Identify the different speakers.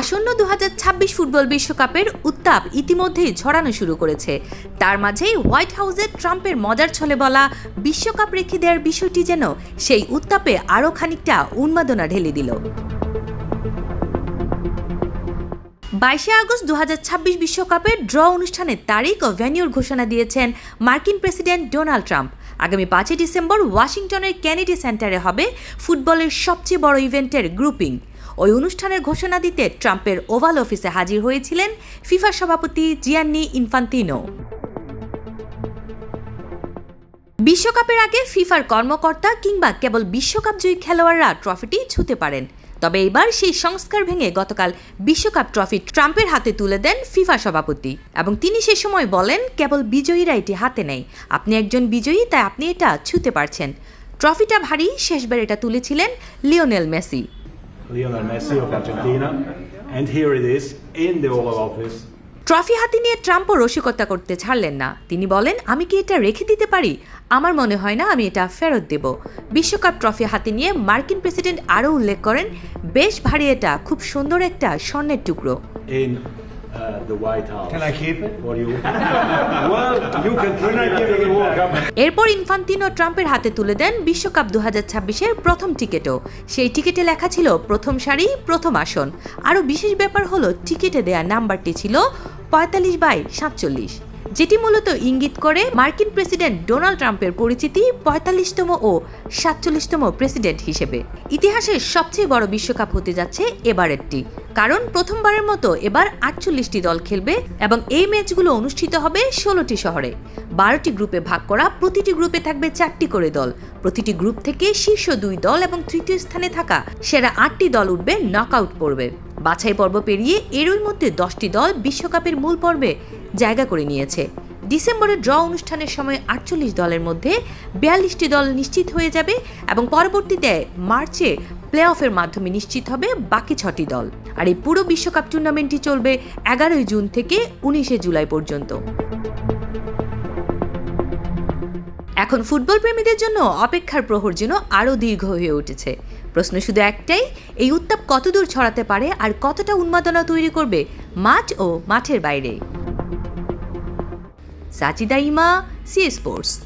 Speaker 1: আসন্ন দু হাজার ছাব্বিশ ফুটবল বিশ্বকাপের উত্তাপ ইতিমধ্যেই ছড়ানো শুরু করেছে। তার মাঝেই হোয়াইট হাউসে ট্রাম্পের মজার ছলে বলা বিশ্বকাপ রেখে দেওয়ার বিষয়টি যেন সেই উত্তাপে আরও খানিকটা উন্মাদনা ঢেলে দিল। বাইশে আগস্ট দু বিশ্বকাপের ড্র অনুষ্ঠানের তারিখ ও ভেন্যুর ঘোষণা দিয়েছেন মার্কিন প্রেসিডেন্ট ডোনাল্ড ট্রাম্প। আগামী পাঁচই ডিসেম্বর ওয়াশিংটনের কেনেডি সেন্টারে হবে ফুটবলের সবচেয়ে বড় ইভেন্টের গ্রুপিং। ওই অনুষ্ঠানের ঘোষণা দিতে ট্রাম্পের ওভাল অফিসে হাজির হয়েছিলেন ফিফা সভাপতি জিয়ান্নি ইনফান্তিনো। বিশ্বকাপের আগে ফিফার কর্মকর্তা কিংবা কেবল বিশ্বকাপ জয়ী খেলোয়াড়রা ট্রফিটি ছুঁতে পারেন। তবে এবার সেই সংস্কার ভেঙে গতকাল বিশ্বকাপ ট্রফি ট্রাম্পের হাতে তুলে দেন ফিফা সভাপতি। এবং তিনি সে সময় বলেন, কেবল বিজয়ীরা এটি হাতে নেয়। আপনি একজন বিজয়ী, তাই আপনি এটা ছুঁতে পারছেন। ট্রফিটা ভারী, শেষবার এটা তুলেছিলেন Lionel Messi.
Speaker 2: Lionel Messi of Argentina. And here it is in the Oval Office.
Speaker 1: Trophy হাতে নিয়ে ট্রাম্পও রসিকতা করতে ছাড়লেন না তিনি বলেন আমি কি এটা রেখে দিতে পারি আমার মনে হয় না আমি এটা ফেরত দেব বিশ্বকাপ ট্রফি হাতে নিয়ে মার্কিন প্রেসিডেন্ট আরও উল্লেখ করেন বেশ ভারী এটা খুব সুন্দর একটা স্বর্ণের টুকরো
Speaker 2: the White House.
Speaker 3: Can I keep it?
Speaker 2: For you.
Speaker 3: Well, you can bring it if you want.
Speaker 1: এরপর ইনফান্তিনো ট্রাম্পের হাতে তুলে দেন বিশ্বকাপ দু হাজার ছাব্বিশের প্রথম টিকিটও সেই টিকিটে লেখা ছিল প্রথম সারি প্রথম আসন আরও বিশেষ ব্যাপার হলো টিকিটে দেয়া নাম্বারটি ছিল পঁয়তাল্লিশ বাই সাতচল্লিশ যেটি মূলত ইঙ্গিত করে মার্কিন প্রেসিডেন্ট ডোনাল্ড ট্রাম্পের পরিচিতি পঁয়তাল্লিশতম ও সাতচল্লিশতম প্রেসিডেন্ট হিসেবে। ইতিহাসের সবচেয়ে বড় বিশ্বকাপ হতে যাচ্ছে এবারেরটি। কারণ প্রথমবারের মতো এবার আটচল্লিশটি দল খেলবে এবং এই ম্যাচগুলো অনুষ্ঠিত হবে ষোলোটি শহরে। বারোটি গ্রুপে ভাগ করা প্রতিটি গ্রুপে থাকবে চারটি করে দল। প্রতিটি গ্রুপ থেকে শীর্ষ দুই দল এবং তৃতীয় স্থানে থাকা সেরা আটটি দল উঠবে নকআউট পর্বে। বাছাই পর্ব পেরিয়ে এরই মধ্যে দশটি দল বিশ্বকাপের মূল পর্বে জায়গা করে নিয়েছে। ডিসেম্বরের ড্র অনুষ্ঠানের সময় আটচল্লিশ দলের মধ্যে বিয়াল্লিশটি দল নিশ্চিত হয়ে যাবে এবং পরবর্তীতে মার্চে প্লে অফের মাধ্যমে নিশ্চিত হবে বাকি ছটি দল। আর এই পুরো বিশ্বকাপ টুর্নামেন্টটি চলবে এগারোই জুন থেকে উনিশে জুলাই পর্যন্ত। এখন ফুটবল প্রেমীদের জন্য অপেক্ষার প্রহর যেন আরও দীর্ঘ হয়ে উঠেছে। প্রশ্ন শুধু একটাই, এই উত্তাপ কতদূর ছড়াতে পারে আর কতটা উন্মাদনা তৈরি করবে মাঠ ও মাঠের বাইরে? সাচিদা ইমা, সি স্পোর্টস।